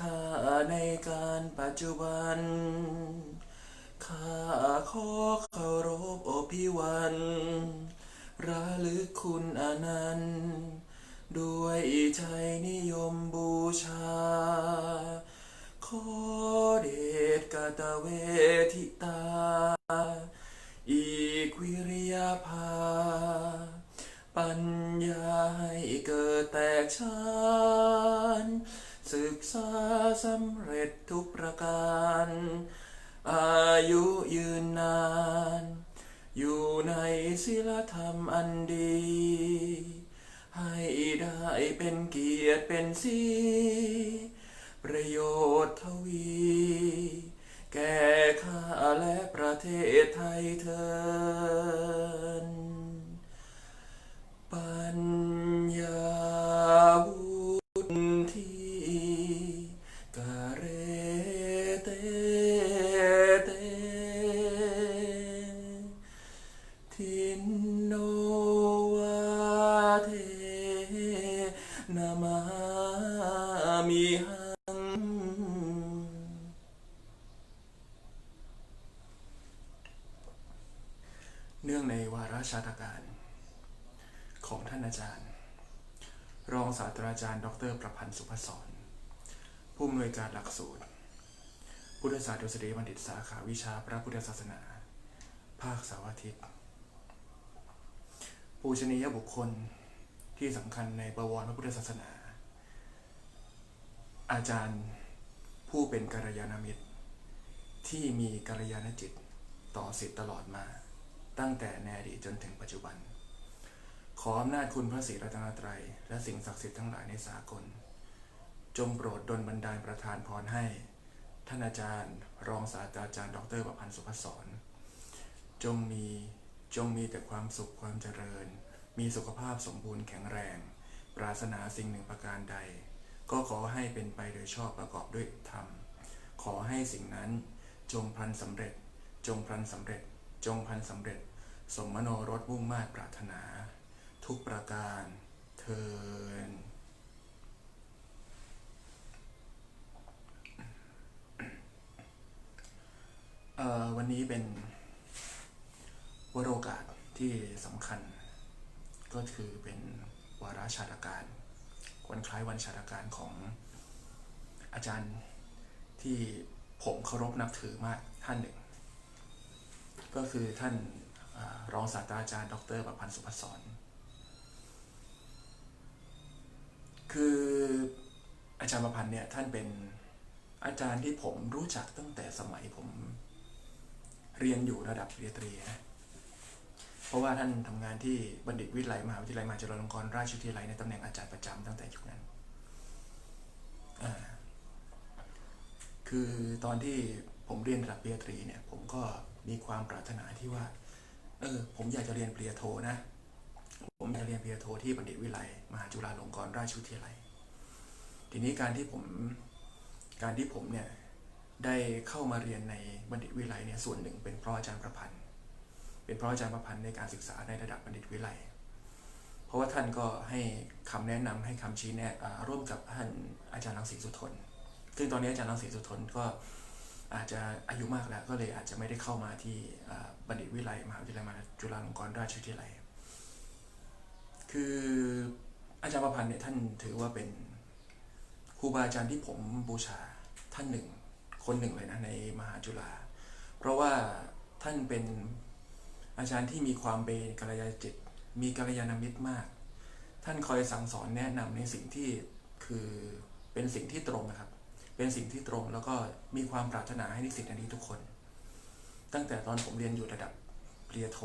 ข้าในการปัจจุบัน ข้าขอเคารพอภิวันระลึกคุณอนันต์ด้วยใจนิยมบูชา ขอเดชกตเวทิตา อีกวิริยาภา ปัญญาให้เกิดแตกฉาน ศึกษาสำเร็จทุกประการ อายุยืนนาน อยู่ในศีลธรรมอันดี ให้ได้เป็นเกียรติเป็นสีประโยชน์ทวี แก่ข้าและประเทศไทยเทินปัญ อาจารย์ ดร ประพันธ์สุภศรผู้อำนวยการหลักสูตร พุทธศาสตร์ดุษฎีบัณฑิตสาขาวิชาพระพุทธศาสนา ภาคเสาร์อาทิตย์ปูชนียบุคคลที่สำคัญในประวัติพระพุทธศาสนา อาจารย์ผู้เป็นกัลยาณมิตร ที่มีกัลยาณจิตต่อสิทธิ์ตลอดมา ตั้งแต่ในอดีตจนถึงปัจจุบัน ออำนาจคุณพระศรีรัตนตรัย และสิ่งศักดิ์สิทธิ์ทั้งหลายในสากล จงโปรดดลบันดาลประทานพรให้ ท่านอาจารย์ รองศาสตราจารย์ ดรประพันธ์สุภศร จงมีจงมีแต่ความสุขความเจริญ มีสุขภาพสมบูรณ์แข็งแรง ปรารถนาสิ่งหนึ่งประการใด ก็ขอให้เป็นไปโดยชอบประกอบด้วยธรรม ขอให้สิ่งนั้นจงพันสำเร็จ จงพันสำเร็จ จงพันสำเร็จ สมมโนรสมุ่งมาตรปรารถนา ทุกประการเทินวันนี้เป็นวโรกาสที่สำคัญ ก็คือเป็นวาระชาติการ วันคล้ายวันชาติการของอาจารย์ที่ผมเคารพนับถือมากท่านหนึ่ง ก็คือท่านอรองศาสตราจารย์ ดรประพันธ์สุภศร คืออาจารย์ประพันธ์เนี่ยท่านเป็นอาจารย์ที่ผมรู้จักตั้งแต่สมัยผมเรียนอยู่ระดับปริญญาตรีนะเพราะว่าท่านทำงานที่บัณฑิตวิทยาลัยมหาวิทยาลัยมหาจุฬาลงกรณราชวิทยาลัยในตำแหน่งอาจารย์ประจำตั้งแต่ยุคนั้น คือตอนที่ผมเรียนระดับปริญญาตรีเนี่ยผมก็มีความปรารถนาที่ว่า เออผมอยากจะเรียนปริญญาโทนะ ผมอยากเรียนปริญญาโทที่บัณฑิตวิทยาลัยมหาจุฬาลงกรณราชวิทยาลัย ทีนี้การที่ผมการที่ผมเนี่ยได้เข้ามาเรียนในบัณฑิตวิทยาลัยเนี่ยส่วนหนึ่งเป็นเพราะอาจารย์ประพันธ์ เป็นเพราะอาจารย์ประพันธ์ในการศึกษาในระดับบัณฑิตวิทยาลัยเพราะว่าท่านก็ให้คำแนะนำให้คำชี้แนะร่วมกับท่านอาจารย์รังสีสุทนซึ่งตอนนี้อาจารย์รังสีสุทนก็อาจจะอายุมากแล้วก็เลยอาจจะไม่ได้เข้ามาที่บัณฑิตวิทยาลัยมหาวิทยาลัยมหาจุฬาลงกรณราชวิทยาลัย คืออาจารย์ประพันธ์เนี่ยท่านถือว่าเป็นครูบาอาจารย์ที่ผมบูชาท่านหนึ่ง คนหนึ่งเลยนะในมหาจุฬาเพราะว่าท่านเป็นอาจารย์ที่มีความเป็นกัลยาณจิต มีกัลยาณมิตรมาก ท่านคอยสั่งสอนแนะนำในสิ่งที่คือเป็นสิ่งที่ตรงนะครับ เป็นสิ่งที่ตรงแล้วก็มีความปรารถนาให้นิสิตนักเรียนทุกคน ตั้งแต่ตอนผมเรียนอยู่ระดับปริญญาโท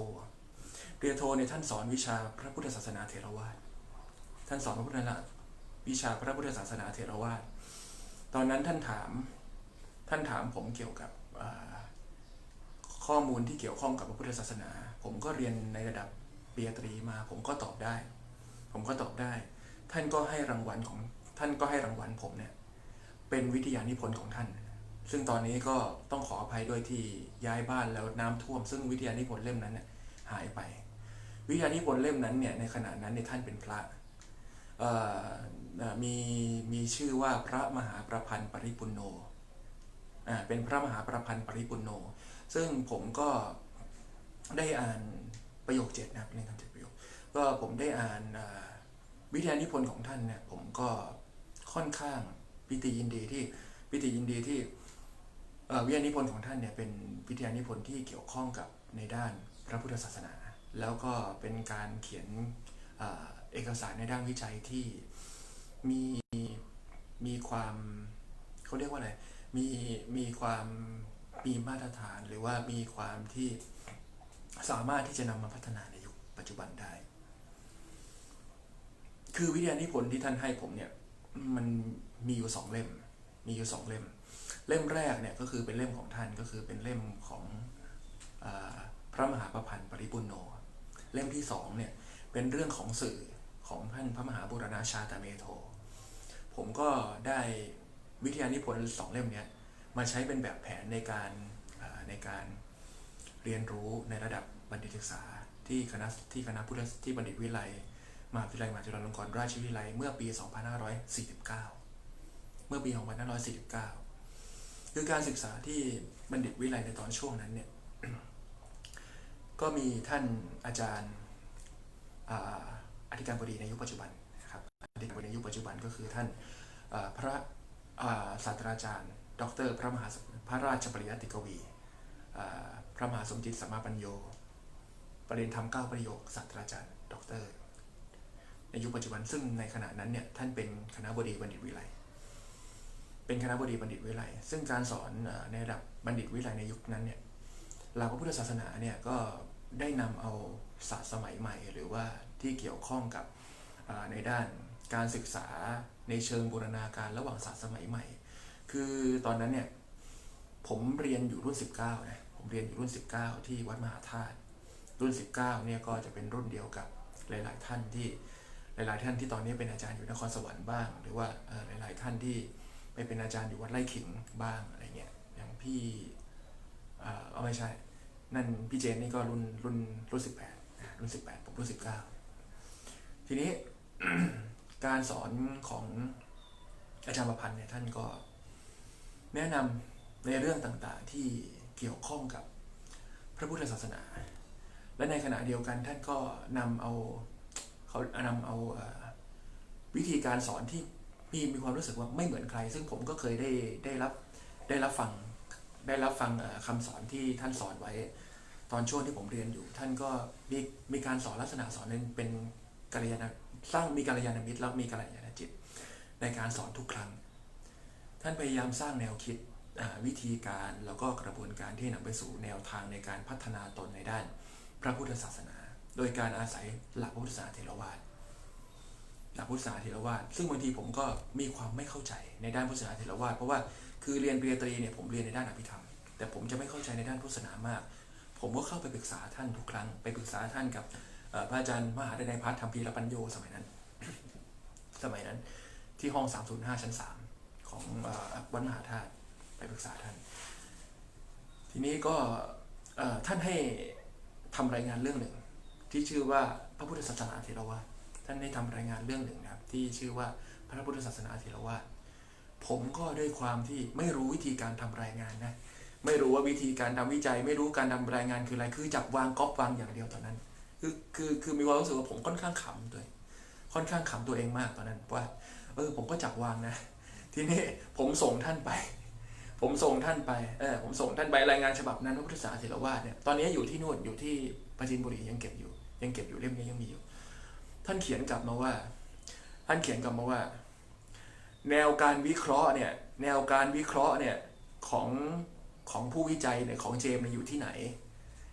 ปริญญาโทเนี่ยท่านสอนวิชาพระพุทธศาสนาเถรวาทท่านสอนพระพุทธศาสนาวิชาพระพุทธศาสนาเถรวาทตอนนั้นท่านถามท่านถามผมเกี่ยวกับข้อมูลที่เกี่ยวข้องกับพระพุทธศาสนา ผมก็เรียนในระดับเปริญญาตรีมา ผมก็ตอบได้ ผมก็ตอบได้ ท่านก็ให้รางวัลของท่านก็ให้รางวัลผมเนี่ยเป็นวิทยานิพนธ์ของท่าน ซึ่งตอนนี้ก็ต้องขออภัยด้วยที่ย้ายบ้านแล้วน้ำท่วม ซึ่งวิทยานิพนธ์เล่มนั้นเนี่ยหายไป วิทยานิพนธ์เล่มนั้นเนี่ยในขณะนั้นเนี่ยท่านเป็นพระมีมีชื่อว่าพระมหาประพันธ์ปริปุณโนเป็นพระมหาประพันธ์ปริปุณโน ซึ่งผมก็ได้อ่านประโยคเจ็ดนะครับเรื่องคำเจ็ดประโยคก็ผมได้อ่านวิทยานิพนธ์ของท่านเนี่ยผมก็ค่อนข้างปิติยินดีที่ปิติยินดีที่วิทยานิพนธ์ของท่านเนี่ยเป็นวิทยานิพนธ์ที่เกี่ยวข้องกับในด้านพระพุทธศาสนา แล้วก็เป็นการเขียนอเอกสารในด้านวิจัยที่มีมีความเขาเรียกว่าอะไรมีมีความมีมาตรฐานหรือว่ามีความที่สามารถที่จะนำมาพัฒนาในยุคปัจจุบันได้ คือวิทยานิพนธ์ที่ท่านให้ผมเนี่ยมันมีอยู่สองเล่ม มีอยู่สองเล่ม เล่มแรกเนี่ยก็คือเป็นเล่มของท่านก็คือเป็นเล่มของอพระมหาประพันธ์ปริปุณโน เล่มที่สองเนี่ยเป็นเรื่องของสื่อของท่านพระมหาบุรณาชาตเมโท ผมก็ได้วิทยานิพนธ์สองเล่มเนี้ยมาใช้เป็นแบบแผนในการในการเรียนรู้ในระดับบัณฑิตศึกษา ที่คณะที่คณะพุทธที่บัณฑิตวิไลมหาวิทยาลัยมหาจุฬาลงกรณราชวิทยาลัยเมื่อปี 2549 เมื่อปี 2549 คือการศึกษาที่บัณฑิตวิไลในตอนช่วงนั้นเนี่ย ก็มีท่านอาจารย์อธิการบดีในยุคปัจจุบันนะครับอธิการบดีในยุคปัจจุบันก็คือท่านพระศาสตราจารย์ ดร พระมหาพระราชปริยัติกวีพระมหาสมจิตสัมมาปัญโย ประเด็นธรรมเก้าประโยคศาสตราจารย์ ดร ในยุคปัจจุบันซึ่งในขณะนั้นเนี่ยท่านเป็นคณะบดีบัณฑิตวิไลเป็นคณะบดีบัณฑิตวิไลซึ่งการสอนในระดับบัณฑิตวิไลในยุคนั้นเนี่ยหลักพระพุทธศาสนาเนี่ยก็ ได้นำเอาศาสตร์สมัยใหม่ หรือว่าที่เกี่ยวข้องกับในด้านการศึกษาในเชิงบูรณาการระหว่างศาสตร์สมัยใหม่ คือตอนนั้นเนี่ยผมเรียนอยู่รุ่น 19นะผมเรียนอยู่รุ่น 19 ที่วัดมหาธาตุรุ่น 19เนี่ยก็จะเป็นรุ่นเดียวกับหลาย ๆ ท่านที่หลาย ๆ ท่านที่ตอนนี้เป็นอาจารย์อยู่นครสวรรค์บ้าง หรือว่าหลาย ๆ ท่านที่ไปเป็นอาจารย์อยู่วัดไร่ขิงบ้างอะไรเงี้ยอย่างพี่เออเอาไม่ใช่ นั่นพี่เจนนี่ก็รุ่นรุ่นรุ่นสิบแปดรุ่นสิบแปดผมรุ่นสิบเก้าทีนี้การสอนของอาจารย์ประพันธ์เนี่ยท่านก็แนะนำในเรื่องต่างๆที่เกี่ยวข้องกับพระพุทธศาสนา และในขณะเดียวกันท่านก็นำเอาเขานำเอาวิธีการสอนที่มีมีความรู้สึกว่าไม่เหมือนใคร ซึ่งผมก็เคยได้ได้รับได้รับฟัง ได้รับฟังเอ่อคำสอนที่ท่านสอนไว้ ตอนช่วงที่ผมเรียนอยู่ ท่านก็มีมีการสอนลักษณะสอนเป็นเป็นกัลยาณสร้างมีกัลยาณมิตรแล้วมีกัลยาณจิต ในการสอนทุกครั้ง ท่านพยายามสร้างแนวคิดวิธีการแล้วก็กระบวนการที่นำไปสู่แนวทางในการพัฒนาตนในด้านพระพุทธศาสนา โดยการอาศัยหลักพุทธศาสนาเถรวาทหลักพุทธศาสนาเถรวาทซึ่งบางทีผมก็มีความไม่เข้าใจในด้านพุทธศาสนาเถรวาทเพราะว่า คือเรียนปริญญาตรีเนี่ยผมเรียนในด้านอภิธรรม แต่ผมจะไม่เข้าใจในด้านพุทธศาสนามาก ผมก็เข้าไปปรึกษาท่านทุกครั้ง ไปปรึกษาท่านกับพระอาจารย์มหาดนัยพัฒน์ธรรมพีรปัญโยสมัยนั้น สมัยนั้นที่ห้อง 305 ชั้น 3 ของอวัดมหาธาตุไปปรึกษาท่าน ทีนี้ก็ท่านให้ทำรายงานเรื่องหนึ่ง ที่ชื่อว่าพระพุทธศาสนาเถรวาท่านได้ทำรายงานเรื่องหนึ่งนะครับ ที่ชื่อว่าพระพุทธศาสนาเถรวาท ผมก็ด้วยความที่ไม่รู้วิธีการทำรายงานนะ ไม่รู้ว่าวิธีการทำวิจัย ไม่รู้การทำรายงานคืออะไร คือจับวางก๊อปวางอย่างเดียวตอนนั้น คือคือคือมีความรู้สึกว่าผมค่อนข้างขำตัวค่อนข้างขำตัวเองมากตอนนั้นว่า เออผมก็จับวางนะ ทีนี้ผมส่งท่านไป ผมส่งท่านไป เออผมส่งท่านไปรายงานฉบับนั้นพระพุทธศาสนาเถรวาทเนี่ย ตอนนี้อยู่ที่นู่นอยู่ที่ปราจีนบุรียังเก็บอยู่ ยังเก็บอยู่เล่มนี้ยังมีอยู่ ท่านเขียนกลับมาว่า ท่านเขียนกลับมาว่า แนวการวิเคราะห์เนี่ยแนวการวิเคราะห์เนี่ยของของผู้วิจัยเนี่ยของเจมส์เนี่ยอยู่ที่ไหน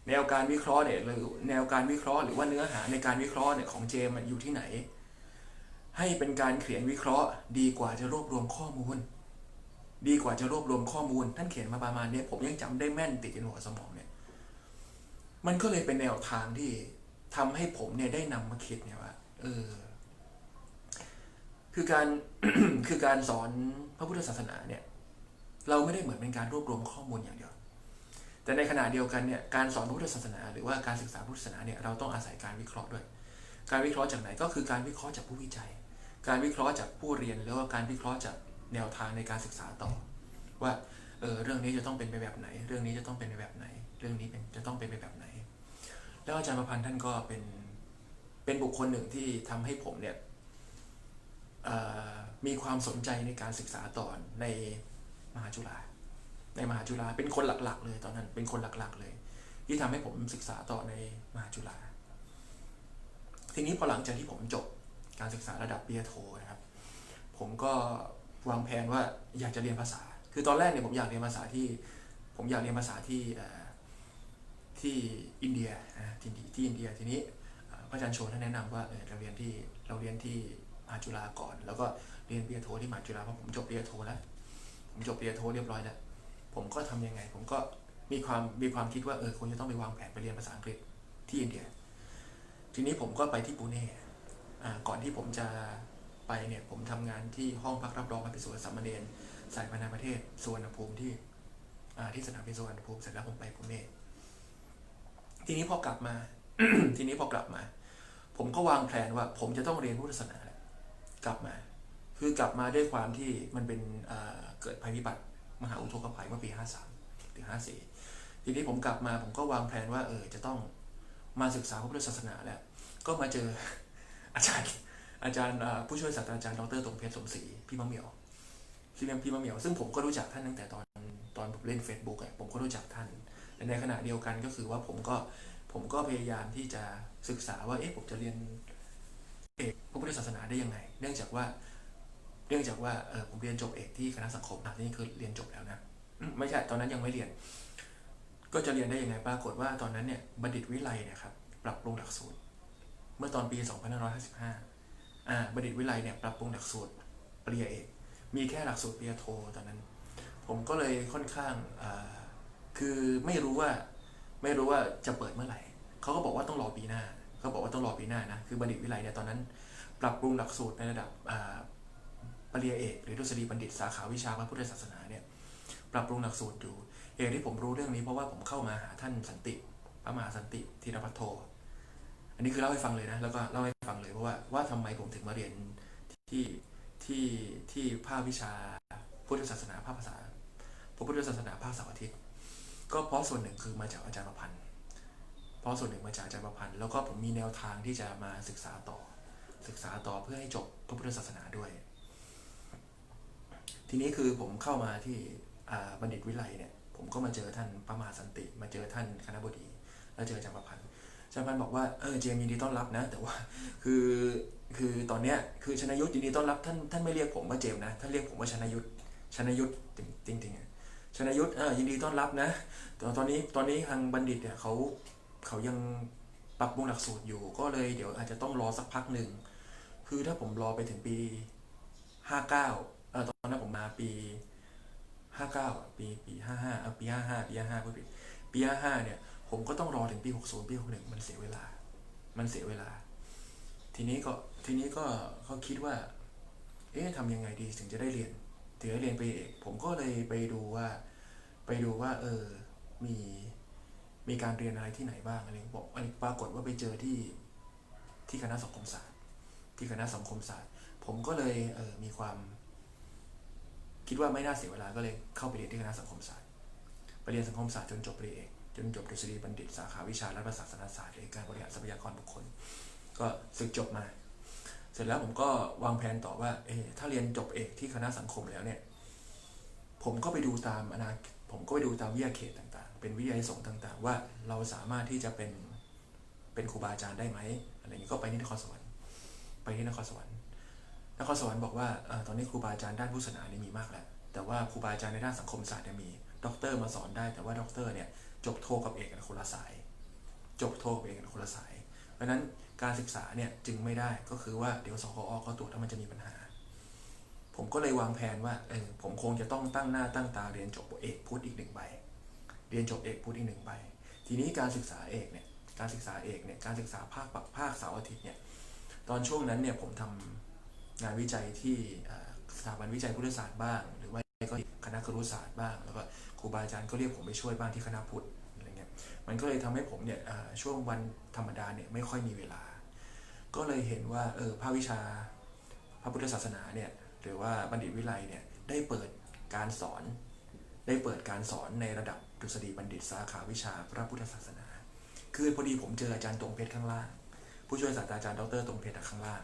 แนวการวิเคราะห์เนี่ยหรือแนวการวิเคราะห์หรือว่าเนื้อหาในการวิเคราะห์เนี่ยของเจมส์มันอยู่ที่ไหน ให้เป็นการเขียนวิเคราะห์ ดีกว่าจะรวบรวมข้อมูล ดีกว่าจะรวบรวมข้อมูล ท่านเขียนมาประมาณเนี้ยผมยังจำได้แม่นติดในหัวสมองเนี่ยมันก็เลยเป็นแนวทางที่ทำให้ผมเนี่ยได้นำมาคิดเนี่ยว่าเออ คือการคือการสอนพระพุทธศาสนาเนี่ย เราไม่ได้เหมือนเป็นการรวบรวมข้อมูลอย่างเดียว แต่ในขณะเดียวกันเนี่ยการสอนพระพุทธศาสนา หรือว่าการศึกษาพุทธศาสนาเนี่ยเราต้องอาศัยการวิเคราะห์ด้วย การวิเคราะห์จากไหนก็คือการวิเคราะห์จากผู้วิจัย การวิเคราะห์จากผู้เรียนหรือว่าการวิเคราะห์จากแนวทางในการศึกษาต่อ ว่าเออเรื่องนี้จะต้องเป็นไปแบบไหน เรื่องนี้จะต้องเป็นไปแบบไหน เรื่องนี้เป็นจะต้องเป็นไปแบบไหน แล้วอาจารย์ประพันธ์ท่านก็เป็นเป็นบุคคลหนึ่งที่ทำให้ผมเนี่ย มีความสนใจในการศึกษาต่อในมหาจุฬาในมหาจุฬาเป็นคนหลัก ๆ เลยตอนนั้น เป็นคนหลัก ๆ เลย ที่ทำให้ผมศึกษาต่อในมหาจุฬาทีนี้พอหลังจากที่ผมจบการศึกษาระดับปริญญาโทนะครับ ผมก็วางแผนว่าอยากจะเรียนภาษา คือตอนแรกเนี่ยผมอยากเรียนภาษาที่ ผมอยากเรียนภาษาที่ที่อินเดียที่ที่อินเดียทีนี้เอ่อพระอาจารย์โชนท่านแนะนำว่าเออเราเรียนที่เราเรียนที่มหาจุฬาก่อน แล้วก็ เรียนปริญญาโทที่มหาจุฬาเพราะผมจบปริญญาโทแล้วผมจบปริญญาโทเรียบร้อยแล้วผมก็ทำยังไง ผมก็มีความมีความคิดว่าเออคงจะต้องไปวางแผนไปเรียนภาษาอังกฤษที่อินเดีย ทีนี้ผมก็ไปที่ปูเน่ก่อนที่ผมจะไปเนี่ยผมทำงานที่ห้องพักรับรองพระภิกษุสามเณรสายพันธประเทศสุวรรณภูมิที่ที่สนามบินสุวรรณภูมิเสร็จแล้วผมไปปูเน่ทีนี้พอกลับมา ทีนี้พอกลับมา ผมก็วางแผนว่า ผมจะต้องเรียนพุทธศาสนาแหละกลับมา คือกลับมาด้วยความที่มันเป็นเกิดภัยพิบัติมหาอุทกภัยเมื่อปี 53ถึง54 ทีนี้ผมกลับมาผมก็วางแผนว่าเออจะต้องมาศึกษาพระพุทธศาสนาแล้วก็มาเจออาจารย์อาจารย์ผู้ช่วยศาสตราจารย์ดรตรงเพชรสมศรีพี่มะเหมียวพี่มพี่มะเหมียวซึ่งผมก็รู้จักท่านตั้งแต่ตอนตอนผมเล่น Facebook อะผมก็รู้จักท่านและในขณะเดียวกันก็คือว่าผมก็ผมก็พยายามที่จะศึกษาว่าเอ๊ะผมจะเรียนเอกพระพุทธศาสนาได้ยังไง เนื่องจากว่า เนื่องจากว่าผมเรียนจบเอกที่คณะสังคมอะนี่คือเรียนจบแล้วนะไม่ใช่ตอนนั้นยังไม่เรียน ก็จะเรียนได้ยังไงปรากฏว่าตอนนั้นเนี่ยบัณฑิตวิไลเนี่ยครับปรับปรุงหลักสูตร เมื่อตอนปี 2555อ่าบัณฑิตวิไลเนี่ยปรับปรุงหลักสูตรปริญญาเอก มีแค่หลักสูตรปริญญาโทตอนนั้น ผมก็เลยค่อนข้างคือไม่รู้ว่าไม่รู้ว่าจะเปิดเมื่อไหร่เขาก็บอกว่าต้องรอปีหน้าเขาบอกว่าต้องรอปีหน้านะคือบัณฑิตวิไลเนี่ยตอนนั้น ปรับปรุงหลักสูตรในระดับ ปริญญาเอกหรือทฤษฎีบัณฑิตสาขาวิชาพระพุทธศาสนาเนี่ยปรับปรุงหลักสูตรอยู่เหตุที่ผมรู้เรื่องนี้เพราะว่าผมเข้ามาหาท่านสันติพระมหาสันติธีรพัทโท อันนี้คือเล่าให้ฟังเลยนะแล้วก็เล่าให้ฟังเลยเพราะว่าว่าทำไมผมถึงมาเรียนที่ที่ที่ภาควิชาพุทธศาสนาภาคภาษาพระพุทธศาสนาภาคเสาร์อาทิตย์ก็เพราะส่วนหนึ่งคือมาจากอาจารย์ประพันธ์เพราะส่วนหนึ่งมาจากอาจารย์ประพันธ์แล้วก็ผมมีแนวทางที่จะมาศึกษาต่อ ศึกษาต่อเพื่อให้จบพระพุทธศาสนาด้วย ทีนี้คือผมเข้ามาที่บัณฑิตวิไลเนี่ยผมก็มาเจอท่านพระมาสันติ มาเจอท่านคณะบดี แล้วเจอจารย์ประพันธ์จารย์ประพันธ์บอกว่าเออเจมยินดีต้อนรับนะ แต่ว่าคือคือตอนเนี้ยคือชนยุทธยินดีต้อนรับท่านท่านไม่เรียกผมว่าเจมนะท่านเรียกผมว่าชนยุทธชนยุทธจริงจริงๆอะชนยุทธเออยินดีต้อนรับนะแต่ตอนนี้ตอนนี้ทางบัณฑิตเนี่ยเขาเขายังปรับปรุงหลักสูตรอยู่ ก็เลยเดี๋ยวอาจจะต้องรอสักพักหนึ่งคือถ้าผมรอไปถึงปีห้าเก้า ตอนนั้นผมมาปีห้าเก้าปีปีห้าห้าเอาปีห้าห้าปีห้าห้าพูดผิดปีห้าห้าเนี่ย ผมก็ต้องรอถึงปีหกศูนย์ปีหกหนึ่งมันเสียเวลา มันเสียเวลา ทีนี้ก็ทีนี้ก็เขาคิดว่า เอ๊ะทำยังไงดีถึงจะได้เรียนถึงได้เรียนไปเอกผมก็เลยไปดูว่า ไปดูว่า เออมีมีการเรียนอะไรที่ไหนบ้างอะไรบอกอันนี้ปรากฏว่าไปเจอที่ที่คณะสังคมศาสตร์ ที่คณะสังคมศาสตร์ ผมก็เลยเออมีความ คิดว่าไม่น่าเสียเวลาก็เลยเข้าไปเรียนที่คณะสังคมศาสตร์ไปเรียนสังคมศาสตร์จนจบปริญญาเอกจนจบดุษฎีบัณฑิตสาขาวิชารัฐศาสนศาสตร์หรือการบริหารทรัพยากรบุคคล ก็ศึกจบมา เสร็จแล้วผมก็วางแผนต่อว่า เออถ้าเรียนจบเอกที่คณะสังคมแล้วเนี่ย ผมก็ไปดูตามอนาผมก็ไปดูตามวิทยาเขตต่างๆ เป็นวิทยาสงฆ์ต่างๆ ว่าเราสามารถที่จะเป็นเป็นครูบาอาจารย์ได้ไหมอะไรอย่างนี้ก็ไปที่นครสวรรค์ ไปที่นครสวรรค์ นครสวรรค์บอกว่าตอนนี้ครูบาอาจารย์ด้านพุทธศาสนาเนี่ยมีมากแล้ว แต่ว่าครูบาอาจารย์ในด้านสังคมศาสตร์เนี่ยมีด็อกเตอร์มาสอนได้ แต่ว่าด็อกเตอร์เนี่ยจบโทกับเอกกันคนละสาย จบโทกับเอกกันคนละสาย เพราะนั้นการศึกษาเนี่ยจึงไม่ได้ก็คือว่าเดี๋ยวสคอก็ตรวจถ้ามันจะมีปัญหา ผมก็เลยวางแผนว่าเออผมคงจะต้องตั้งหน้าตั้งตาเรียนจบเอกพุทธอีกหนึ่งใบ เรียนจบเอกพุทธอีกหนึ่งใบ ทีนี้การศึกษาเอกเนี่ยการศึกษาเอกเนี่ยการศึกษาภาคปักภาคเสาร์อาทิตย์เนี่ยตอนช่วงนั้นเนี่ยผมทำ งานวิจัยที่สถาบันวิจัยพุทธศาสตร์บ้าง หรือว่าก็คณะครุศาสตร์บ้าง แล้วก็ครูบาอาจารย์ก็เรียกผมไปช่วยบ้างที่คณะพุทธอะไรเงี้ยมันก็เลยทำให้ผมเนี่ยช่วงวันธรรมดาเนี่ยไม่ค่อยมีเวลา ก็เลยเห็นว่าเออภาควิชาพระพุทธศาสนาเนี่ยหรือว่าบัณฑิตวิไลเนี่ยได้เปิดการสอนได้เปิดการสอนในระดับดุษฎีบัณฑิตสาขาวิชาพระพุทธศาสนา คือพอดีผมเจออาจารย์ตรงเพชรข้างล่าง ผู้ช่วยศาสตราจารย์ดรตรงเพชรข้างล่าง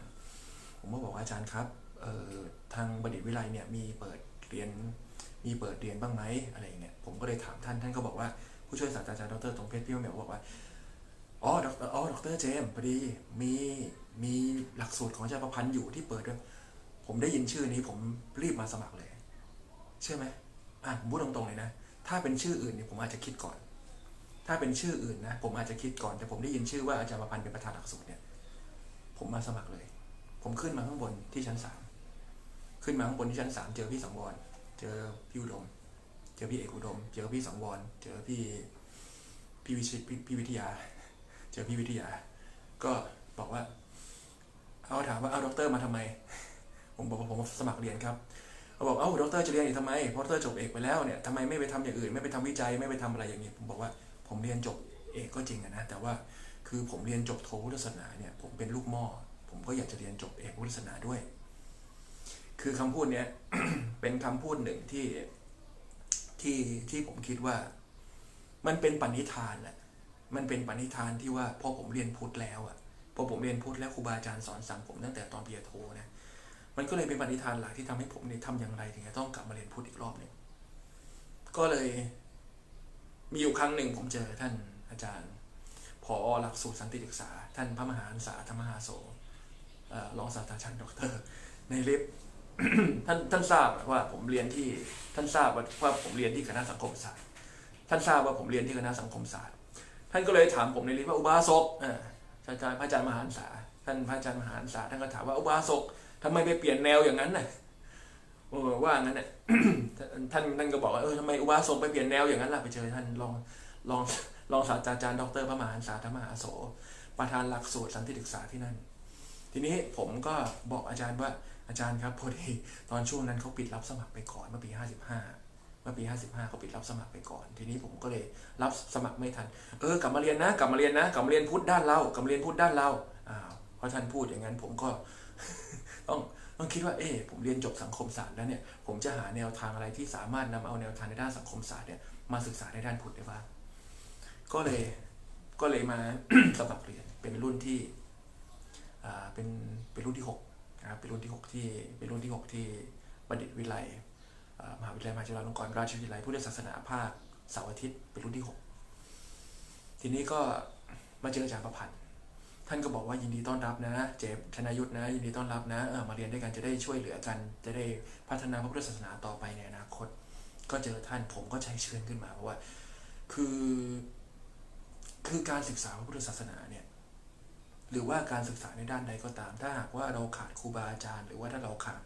ผมก็บอกว่าอาจารย์ครับเออทางบัณฑิตวิไลเนี่ยมีเปิดเรียนมีเปิดเรียนบ้างไหมอะไรอย่างเงี้ยผมก็เลยถามท่านท่านก็บอกว่าผู้ช่วยศาสตราจารย์ดรตรงเพชรพี่เหมียวบอกว่าอ๋อดรอ๋อดรเจมส์พอดีมีมีหลักสูตรของอาจารย์ประพันธ์อยู่ที่เปิดด้วยผมได้ยินชื่อนี้ผมรีบมาสมัครเลยเชื่อไหมอะผมพูดตรงๆเลยนะ ถ้าเป็นชื่ออื่นเนี่ยผมอาจจะคิดก่อน ถ้าเป็นชื่ออื่นนะ ผมอาจจะคิดก่อน แต่ผมได้ยินชื่อว่าอาจารย์ประพันธ์เป็นประธานหลักสูตรเนี่ย ผมมาสมัครเลย ผมขึ้นมาข้างบนที่ชั้นสามขึ้นมาข้างบนที่ชั้นสามเจอพี่สังวรเจอพี่อุดม เจอพี่เอกอุดม เจอพี่สังวรเจอพี่พี่วิชิตพี่วิทยา เจอพี่วิทยา ก็บอกว่าเอาถามว่าเอาด็อกเตอร์มาทำไม ผมบอกว่าผมสมัครเรียนครับเขาบอกเอ้าด็อกเตอร์จะเรียนอีกทำไมเพราะด็อกเตอร์จบเอกไปแล้วเนี่ยทำไมไม่ไปทำอย่างอื่น ไม่ไปทำวิจัยไม่ไปทำอะไรอย่างนี้ ผมบอกว่าผมเรียนจบเอกก็จริงอะนะแต่ว่าคือผมเรียนจบโทพุทธศาสนาเนี่ยผมเป็นลูกหม้อ ผมก็อยากจะเรียนจบเอกพุทธศาสนาด้วย คือคำพูดเนี้ยเป็นคำพูดหนึ่งที่ที่ที่ผมคิดว่า มันเป็นปณิธานแหละมันเป็นปณิธานที่ว่าพอผมเรียนพุทธแล้วอะพอผมเรียนพุทธแล้วครูบาอาจารย์สอนสั่งผมตั้งแต่ตอนเปริญญาโทนะมันก็เลยเป็นปณิธานหลักที่ทำให้ผมเนี่ยทำอย่างไรถึงจะต้องกลับมาเรียนพุทธอีกรอบหนึ่งก็เลย มีอยู่ครั้งหนึ่งผมเจอท่านอาจารย์ผอหลักสูตรสันติศึกษา ท่านพระมหาอันสาธรรมหาโส รองศาสตราจารย์ดอกเตอรในลิฟท่านท่านทราบว่าผมเรียนที่ท่านทราบว่าผมเรียนที่คณะสังคมศาสตร์ท่านทราบว่าผมเรียนที่คณะสังคมศาสตร์ ท่านก็เลยถามผมในลิฟว่าอุบาสกอาจารย์พระอาจารย์มหาอันสาท่านพระอาจารย์มหาอันสาท่านก็ถามว่าอุบาสกทำไมไปเปลี่ยนแนวอย่างนั้นน่ะเออว่างั้นน่ะท่านท่านก็บอกว่าเออทำไมอุบาสกไปเปลี่ยนแนวอย่างนั้นล่ะไปเจอท่านลองลองรองศาสตราจารย์ดรพระมหาอันสาธรรมหาโส ประธานหลักสูตรสันติศึกษาที่นั่น ทีนี้ผมก็บอกอาจารย์ว่าอาจารย์ครับพอดีตอนช่วงนั้นเขาปิดรับสมัครไปก่อนเมื่อปี 55 เมื่อปี 55เขาปิดรับสมัครไปก่อน ทีนี้ผมก็เลยรับสมัครไม่ทัน เออกลับมาเรียนนะ กลับมาเรียนนะ กลับมาเรียนพุทธด้านเรา กลับมาเรียนพุทธด้านเราอ้าวพอท่านพูดอย่างนั้นผมก็ต้องต้องคิดว่าเออผมเรียนจบสังคมศาสตร์แล้วเนี่ยผมจะหาแนวทางอะไรที่สามารถนำเอาแนวทางในด้านสังคมศาสตร์เนี่ยมาศึกษาในด้านพุทธได้บ้างก็เลยก็เลยมาสมัครเรียนเป็นรุ่นที่ เป็นเป็นรุ่นที่หกนะครับเป็นรุ่นที่หกที่เป็นรุ่นที่หกที่บัณฑิตวิไลมหาวิทยาลัยมหาจุฬาลงกรณราชวิทยาลัยพุทธศาสนาภาคเสาร์อาทิตย์เป็นรุ่นที่หกทีนี้ก็มาเจออาจารย์ประพันธ์ท่านก็บอกว่ายินดีต้อนรับนะ เจฟชนายุทธนะ ยินดีต้อนรับนะเออมาเรียนด้วยกันจะได้ช่วยเหลือกัน จะได้พัฒนาพระพุทธศาสนาต่อไปในอนาคต ก็เจอท่านผมก็ใจเชื่อขึ้นมาเพราะว่าคือ คือการศึกษาพระพุทธศาสนาเนี่ย หรือว่าการศึกษาในด้านใดก็ตาม ถ้าหากว่าเราขาดครูบาอาจารย์ หรือว่าถ้าเราขาด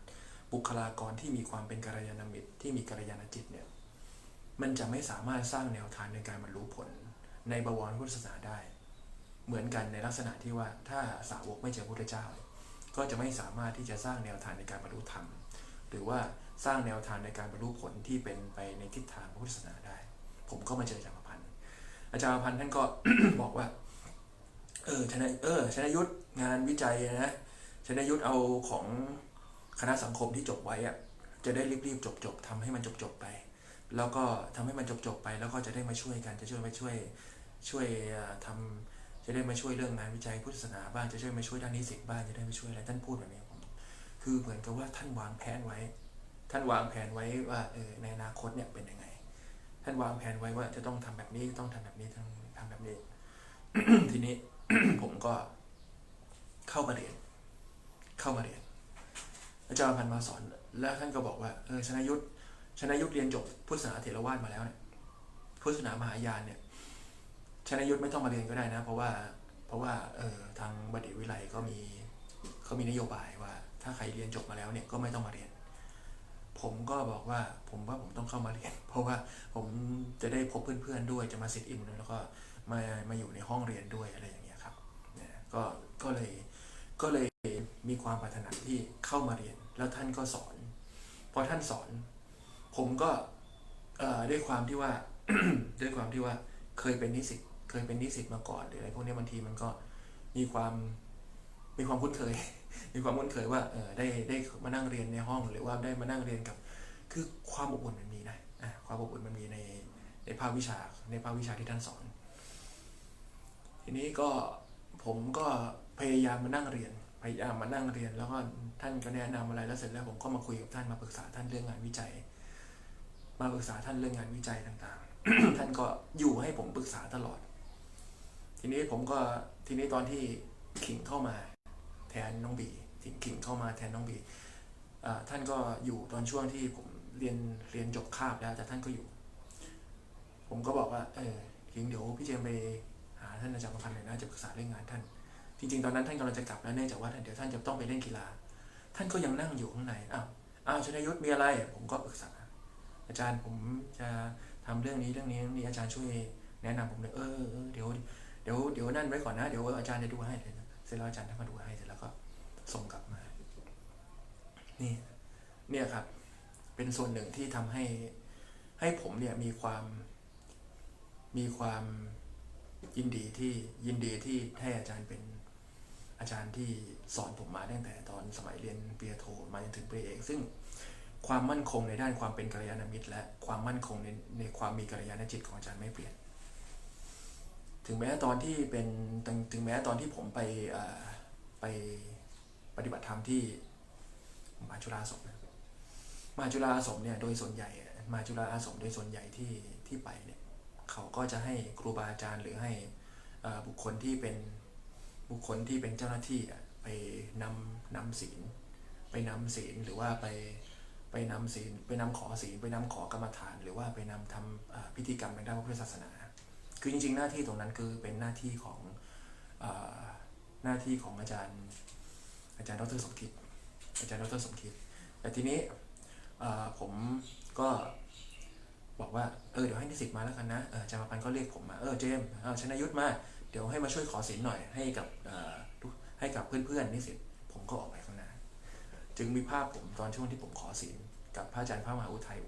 บุคลากรที่มีความเป็นกัลยาณมิตรที่มีกัลยาณจิตเนี่ย มันจะไม่สามารถสร้างแนวทางในการบรรลุผล ในบวรพุทธศาสนาได้ เหมือนกันในลักษณะที่ว่าถ้าสาวกไม่เจอพระพุทธเจ้า ก็จะไม่สามารถที่จะสร้างแนวทางในการบรรลุธรรม หรือว่าสร้างแนวทางในการบรรลุผลที่เป็นไปในทิศทางพุทธศาสนาได้ ผมก็มาเจออาจารย์พันธ์อาจารย์พันธ์ท่านก็บอกว่า เออชนะเออชนะยุทธงานวิจัยนะชนะยุทธเอาของคณะสังคมที่จบไว้อะจะได้รีบๆจบๆทำให้มันจบๆไป แล้วก็ทำให้มันจบๆไป แล้วก็จะได้มาช่วยกันจะช่วยมาช่วยช่วยเอ่อทำจะได้มาช่วยเรื่องงานวิจัยพุทธศาสนาบ้างจะช่วยมาช่วยด้านนิสิตบ้างจะได้มาช่วยอะไรท่านพูดแบบนี้ผมคือเหมือนกับว่าท่านวางแผนไว้ ท่านวางแผนไว้ว่าเออในอนาคตเนี่ยเป็นยังไง ท่านวางแผนไว้ว่าจะต้องทำแบบนี้ต้องทำแบบนี้ต้องทำแบบนี้ทีนี้ ผมก็เข้ามาเรียน เข้ามาเรียน อาจารย์พันธ์มาสอน แล้วท่านก็บอกว่าเออชนะยุทธชนะยุทธเรียนจบพุทธศาสนาเถรวาทมาแล้วเนี่ยพุทธศาสนามหายานเนี่ยชนะยุทธไม่ต้องมาเรียนก็ได้นะ เพราะว่าเพราะว่าเออทางบัณฑิตวิไลก็มีเขามีนโยบายว่า ถ้าใครเรียนจบมาแล้วเนี่ยก็ไม่ต้องมาเรียน ผมก็บอกว่าผมว่าผมต้องเข้ามาเรียน เพราะว่าผมจะได้พบเพื่อนๆด้วยจะมาซิทอินแล้วก็มามาอยู่ในห้องเรียนด้วยอะไรอย่าง ก็ก็เลยก็เลยมีความปรารถนาที่เข้ามาเรียน แล้วท่านก็สอนพอท่านสอน ผมก็ด้วยความที่ว่าด้วยความที่ว่าเคยเป็นนิสิตเคยเป็นนิสิตมาก่อนหรืออะไรพวกนี้บางทีมันก็มีความมีความคุ้นเคย มีความคุ้นเคยว่าเออได้ได้มานั่งเรียนในห้อง หรือว่าได้มานั่งเรียนกับ คือความอบอุ่นมันมีนะอะความอบอุ่นมันมีในในภาควิชาในภาควิชาที่ท่านสอน ทีนี้ก็ ผมก็พยายามมานั่งเรียน พยายามมานั่งเรียน แล้วก็ท่านก็แนะนำอะไรแล้วเสร็จแล้วผมก็มาคุยกับท่านมาปรึกษาท่านเรื่องงานวิจัย มาปรึกษาท่านเรื่องงานวิจัยต่างๆ ท่านก็อยู่ให้ผมปรึกษาตลอด ทีนี้ผมก็ทีนี้ตอนที่ขิงเข้ามาแทนน้องบีถิงขิงเข้ามาแทนน้องบีท่านก็อยู่ตอนช่วงที่ผมเรียนเรียนจบคาบแล้วแต่ท่านก็อยู่ ผมก็บอกว่าเออขิงเดี๋ยวพี่เจมไป ท่านอาจารย์ประพันธ์หน่อยนะจะปรึกษาเรื่องงานท่าน จริง ๆ ตอนนั้นท่านกำลังจะกลับแล้วเนื่องจากว่าเดี๋ยวท่านจะต้องไปเล่นกีฬา ท่านก็ยังนั่งอยู่ข้างในอ้าวอ้าวชนยุทธมีอะไร ผมก็ปรึกษา อาจารย์ผมจะทำเรื่องนี้เรื่องนี้นี้อาจารย์ช่วยแนะนำผมเลยเออเออเดี๋ยวเดี๋ยวเดี๋ยวนั่นไว้ก่อนนะเดี๋ยวอาจารย์จะดูให้เสร็จแล้วอาจารย์ท่านมาดูให้เสร็จแล้วก็ส่งกลับมา นี่ เนี่ยครับ เป็นส่วนหนึ่งที่ทำให้ให้ผมเนี่ยมีความมีความ ยินดีที่ยินดีที่ให้อาจารย์เป็นอาจารย์ที่สอนผมมาตั้งแต่ตอนสมัยเรียนเปริญญาโทมาจนถึงปริญญาเอกซึ่งความมั่นคงในด้านความเป็นกัลยาณมิตร และความมั่นคงในในความมีกัลยาณจิตของอาจารย์ไม่เปลี่ยน ถึงแม้ตอนที่เป็นถึงถึงแม้ตอนที่ผมไปไปปฏิบัติธรรมที่มหาจุฬาสมมหาจุฬาสมเนี่ยโดยส่วนใหญ่มหาจุฬาอาสมโดยส่วนใหญ่ที่ที่ไปเนี่ย เขาก็จะให้ครูบาอาจารย์หรือให้บุคคลที่เป็นบุคคลที่เป็นเจ้าหน้าที่ไปนำนำศีล ไปนำศีลหรือว่าไปไปนำศีลไปนำขอศีลไปนำขอกรรมฐาน หรือว่าไปนำทำพิธีกรรมทางด้านพระพุทธศาสนา คือจริงๆ หน้าที่ตรงนั้นคือเป็นหน้าที่ของอหน้าที่ของอาจารย์ อาจารย์ดรสมคิด อาจารย์ดรสมคิด แต่ทีนี้ผมก็ บอกว่าเออเดี๋ยวให้นิสิตมาแล้วกันนะเอออาจารย์พันธ์ก็เรียกผมมาเออเจมส์เอาชนายุทธมาเดี๋ยวให้มาช่วยขอศีลหน่อยให้กับอ่าทุกให้กับเพื่อนๆนิสิตผมก็ออกไปข้างหน้าจึงมีภาพผมตอนช่วงที่ผมขอศีลกับพระอาจารย์พระมหาอุทัย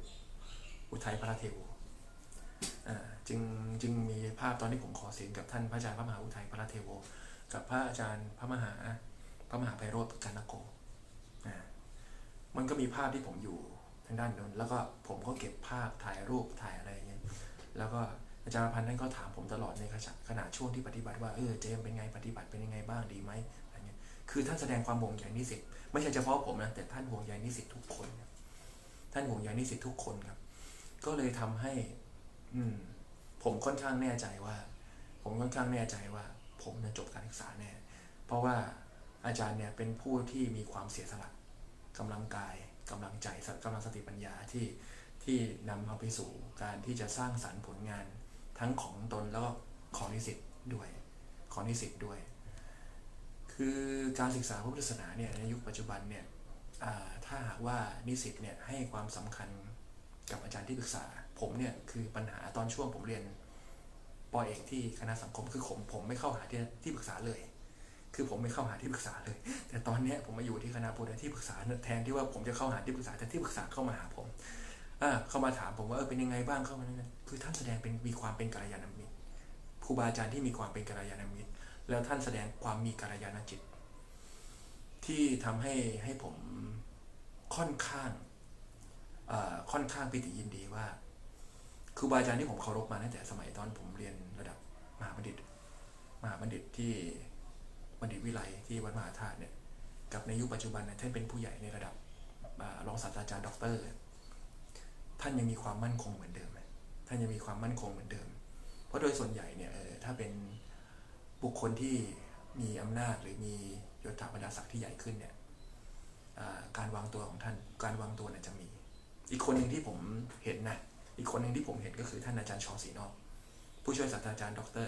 อุทัยพระเทวอ่าจึงจึงมีภาพตอนที่ผมขอศีลกับท่านพระอาจารย์พระมหาอุทัยพระเทวกับพระอาจารย์พระมหาพระมหาไพโรธกันโกมันก็มีภาพที่ผมอยู่างด้านโน้นแล้วก็ผมก็เก็บภาพถ่ายรูปถ่ายอะไรอย่างเงี้ยแล้วก็อาจารย์พันธ์ท่านก็ถามผมตลอดในขณะช่วงที่ปฏิบัติว่าเออเจมเป็นไงปฏิบัติเป็นยังไงบ้างดีไหมอะไรเงี้ยคือท่านแสดงความห่วงใยนิสิตไม่ใช่เฉพาะผมนะแต่ท่านห่วงใยนิสิตทุกคนครับท่านห่วงใยนิสิตทุกคนครับ ก็เลยทำให้ อืม ผมค่อนข้างแน่ใจว่า ผมค่อนข้างแน่ใจว่า ผมจะจบการศึกษาแน่ เพราะว่าอาจารย์เนี่ยเป็นผู้ที่มีความเสียสละกำลังกาย กำลังใจกำลังสติปัญญาที่ที่นำเอาไปสู่การที่จะสร้างสรรค์ผลงานทั้งของตนแล้วก็ของนิสิตด้วยของนิสิตด้วย คือการศึกษาพระพุทธศาสนาเนี่ยในยุคปัจจุบันเนี่ยถ้าหากว่านิสิตเนี่ยให้ความสำคัญกับอาจารย์ที่ปรึกษา ผมเนี่ยคือปัญหาตอนช่วงผมเรียนปอเอกที่คณะสังคมคือผมผมไม่เข้าหาที่ที่ปรึกษาเลย คือผมไม่เข้าหาที่ปรึกษาเลย แต่ตอนนี้ผมมาอยู่ที่คณะพุทธที่ปรึกษาแทนที่ว่าผมจะเข้าหาที่ปรึกษาแต่ที่ปรึกษาเข้ามาหาผมเข้ามาถามผมว่าเออเป็นยังไงบ้างเข้ามาเนี่ยคือท่านแสดงเป็นมีความเป็นกัลยาณมิตรครูบาอาจารย์ที่มีความเป็นกัลยาณมิตร แล้วท่านแสดงความมีกัลยาณจิต ที่ทำให้ให้ผมค่อนข้างค่อนข้างปิติยินดีว่าครูบาอาจารย์ที่ผมเคารพมาตั้งแต่สมัยตอนผมเรียนระดับมหาบัณฑิตมหาบัณฑิตที่ บัณฑิตวิไลที่วัดมหาธาตุเนี่ยกับในยุคปัจจุบันเนี่ยท่านเป็นผู้ใหญ่ในระดับรองศาสตราจารย์ด็อกเตอร์ท่านยังมีความมั่นคงเหมือนเดิมท่านยังมีความมั่นคงเหมือนเดิม เพราะโดยส่วนใหญ่เนี่ยถ้าเป็นบุคคลที่มีอำนาจหรือมียศถาบรรดาศักดิ์ที่ใหญ่ขึ้นเนี่ยการวางตัวของท่านการวางตัวเนี่ยจะมี อีกคนหนึ่งที่ผมเห็นนะอีกคนหนึ่งที่ผมเห็นก็คือท่านอาจารย์ชอศรีนอก ผู้ช่วยศาสตราจารย์ดอกเตอร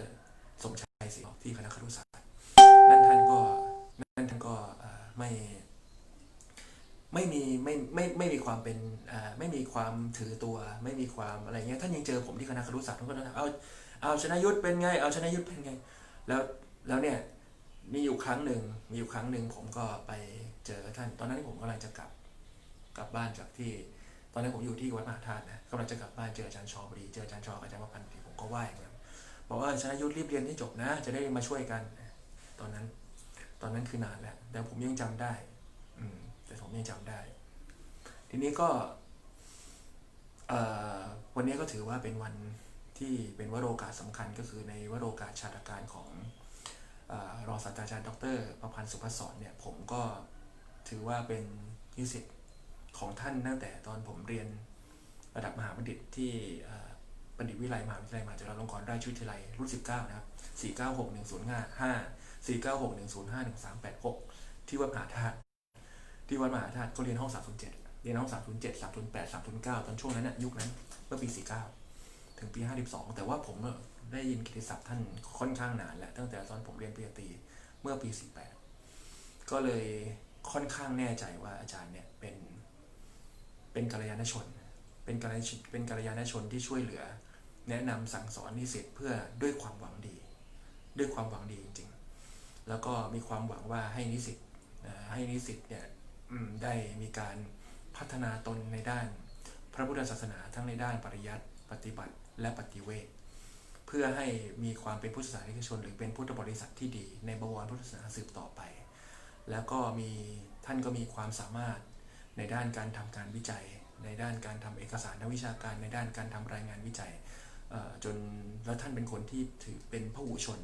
สมชายศรีนอกที่คณะครุศาสตร์ ท่านก็นั่นท่านก็ไม่ไม่มีไม่ไม่ไม่มีความเป็นไม่มีความถือตัว ไม่มีความอะไรเงี้ยท่านยังเจอผมที่คณะครุศาสตร์ท่านก็ถามเอาเอาชนะยุทธเป็นไง เอาชนะยุทธเป็นไง แล้วแล้วเนี่ยมีอยู่ครั้งหนึ่งมีอยู่ครั้งหนึ่งผมก็ไปเจอท่าน ตอนนั้นผมกำลังจะกลับกลับบ้านจากที่ ตอนนั้นผมอยู่ที่วัดมหาธาตุนะกำลังจะกลับบ้านเจออาจารย์ชอพอดีเจออาจารย์ชอกับอาจารย์วพันธ์ผมก็ไหว้เหมือนกันบอกว่าชนะยุทธรีบเรียนให้จบนะ จะได้มาช่วยกัน ตอนนั้น ตอนนั้นคือนานแล้ว แต่ผมยังจำได้ อืม แต่ผมยังจำได้ ทีนี้ก็เอ่อวันนี้ก็ถือว่าเป็นวันที่เป็นวโรกาสสำคัญก็คือในวโรกาสชาตการของออรองศาสตราจารย์ดร ประพันธ์สุภศรเนี่ย ผมก็ถือว่าเป็นนิสิตของท่านตั้งแต่ตอนผมเรียนระดับมหาบัณฑิตที่บัณฑิตวิไลมหาวิทยาลัยมหาจุฬาลงกรณราชวิทยาลัยรุ่น19 นะครับ 4961055 496-105-1386 ที่วัดมหาธาตุที่วัดมหาธาตุก็เรียนห้อง 307 เรียนห้อง 307 308 309 ตอนช่วงนั้นน่ะยุคนั้นเมื่อปี 49 ถึงปี 52 แต่ว่าผมได้ยินกิตติศัพท์ท่านค่อนข้างนานแหละตั้งแต่ตอนผมเรียนปริญญาตรีเมื่อปี 48 ก็เลยค่อนข้างแน่ใจว่าอาจารย์เนี่ยเป็นเป็นกัลยาณชน เป็นกัลยาณชนเป็นกัลยาณชนที่ช่วยเหลือ แนะนำสั่งสอนนิสิตเพื่อด้วยความหวังดี ด้วยความหวังดีจริง แล้วก็มีความหวังว่าให้นิสิตให้นิสิตเนี่ยได้มีการพัฒนาตนในด้าน พระพุทธศาสนาทั้งในด้านปริยัติปฏิบัติ และปฏิเวทเพื่อให้มีความเป็นพุทธศาสนิกชน หรือเป็นพุทธบริษัทที่ดี ในบวรพุทธศาสนาสืบต่อไป แล้วก็มีท่านก็มีความสามารถในด้านการทำการวิจัย ในด้านการทำเอกสารทางวิชาการ ในด้านการทำรายงานวิจัยจนแล้วท่านเป็นคนที่ถือเป็นพระหูชน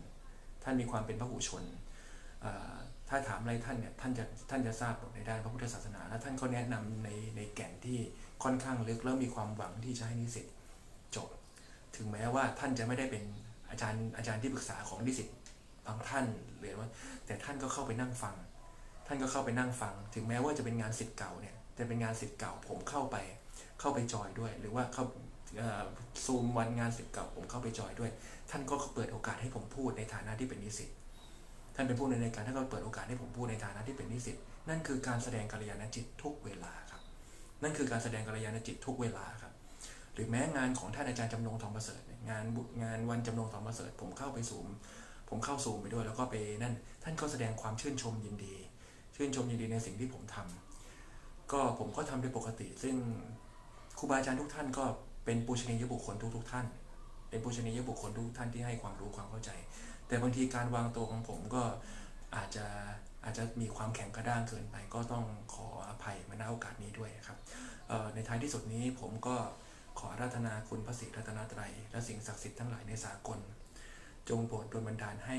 ท่านมีความเป็นพระหูชน ถ้าถามอะไรท่านเนี่ยท่านจะท่านจะทราบหมดในด้านพระพุทธศาสนา และท่านก็แนะนำในในแก่นที่ค่อนข้างลึกแล้วมีความหวังที่จะให้นิสิตจบ ถึงแม้ว่าท่านจะไม่ได้เป็นอาจารย์อาจารย์ที่ปรึกษาของนิสิตบางท่านเรียนว่าแต่ท่านก็เข้าไปนั่งฟัง ท่านก็เข้าไปนั่งฟัง ถึงแม้ว่าจะเป็นงานสิทธิ์เก่าเนี่ยจะเป็นงานสิทธิ์เก่าผมเข้าไปเข้าไปจอยด้วย หรือว่าเข้าซูมวันงานสิทธิ์เก่าผมเข้าไปจอยด้วย ท่านก็เปิดโอกาสให้ผมพูดในฐานะที่เป็นนิสิต ท่านเป็นผู้ในในการท่านก็เปิดโอกาสให้ผมพูดในฐานะที่เป็นนิสิตนั่นคือการแสดงกัลยาณจิตทุกเวลาครับ นั่นคือการแสดงกัลยาณจิตทุกเวลาครับ หรือแม้งานของท่านอาจารย์จำนงทองประเสริฐงานงานวันจำนงทองประเสริฐ ผมเข้าไปซูมผมเข้าซูมไปด้วย แล้วก็ไปนั่น ท่านก็แสดงความชื่นชมยินดี ชื่นชมยินดีในสิ่งที่ผมทำก็ผมก็ทำโดยปกติ ซึ่งครูบาอาจารย์ทุกท่านก็เป็นปูชนียบุคคลทุกๆท่าน เป็นปูชนียบุคคลทุกท่านที่ให้ความรู้ความเข้าใจ แต่บางทีการวางตัวของผมก็อาจจะอาจจะมีความแข็งกระด้างเกินไป ก็ต้องขออภัยมาณโอกาสนี้ด้วยครับในท้ายที่สุดนี้ผมก็ขอราธนาคุณพระศรีรัตนตรัย และสิ่งศักดิ์สิทธิ์ทั้งหลายในสากล จงโปรดดลบันดาลให้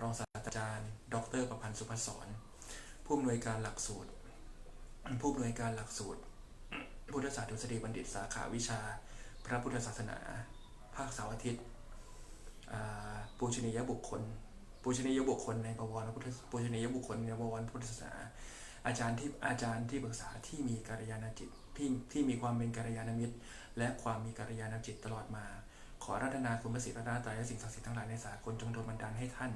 รองศาสตราจารย์ ดรประพันธ์สุภศรผู้อำนวยการหลักสูตร ผู้อำนวยการหลักสูตร พุทธศาสตร์ดุษฎีบัณฑิตสาขาวิชา พระพุทธศาสนา ภาคเสาร์อาทิตย์ ปูชนียบุคคล ปูชนียบุคคลในบวรพุทธปูชนียบุคคลในบวรพุทธศาสนาอาจารย์ที่อาจารย์ที่ปรึกษาที่มีกัลยาณจิตที่ที่มีความเป็นกัลยาณมิตร และความมีกัลยาณจิตตลอดมา ขอรัตนาคุณพระศรีรัตนตรัยและสิ่งศักดิ์สิทธิ์ทั้งหลายในสากลจงโดนบันดาลให้ท่าน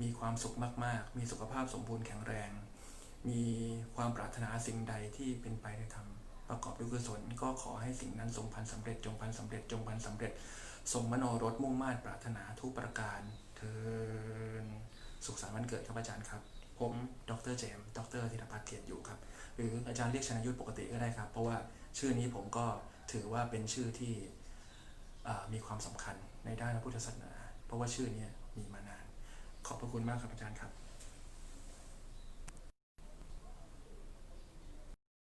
มีความสุขมาก ๆ มีสุขภาพสมบูรณ์แข็งแรง มีความปรารถนาสิ่งใดที่เป็นไปในธรรมประกอบด้วยกุศลก็ขอให้สิ่งนั้นสมพันสำเร็จจงพันสำเร็จจงพันสำเร็จ สมมโนรสมุ่งมา่ปรารถนาทุกประการเทินสุขสันต์วันเกิดครับอาจารย์ครับ ผมดรเจมส์ดรธีรพัฒน์เทียนอยู่ครับ หรืออาจารย์เรียกชนายุทธปกติก็ได้ครับ เพราะว่าชื่อนี้ผมก็ถือว่าเป็นชื่อที่มีความสำคัญในด้านพระพุทธศาสนา เพราะว่าชื่อนี้มีมานาน ขอบพระคุณมากครับอาจารย์ครับ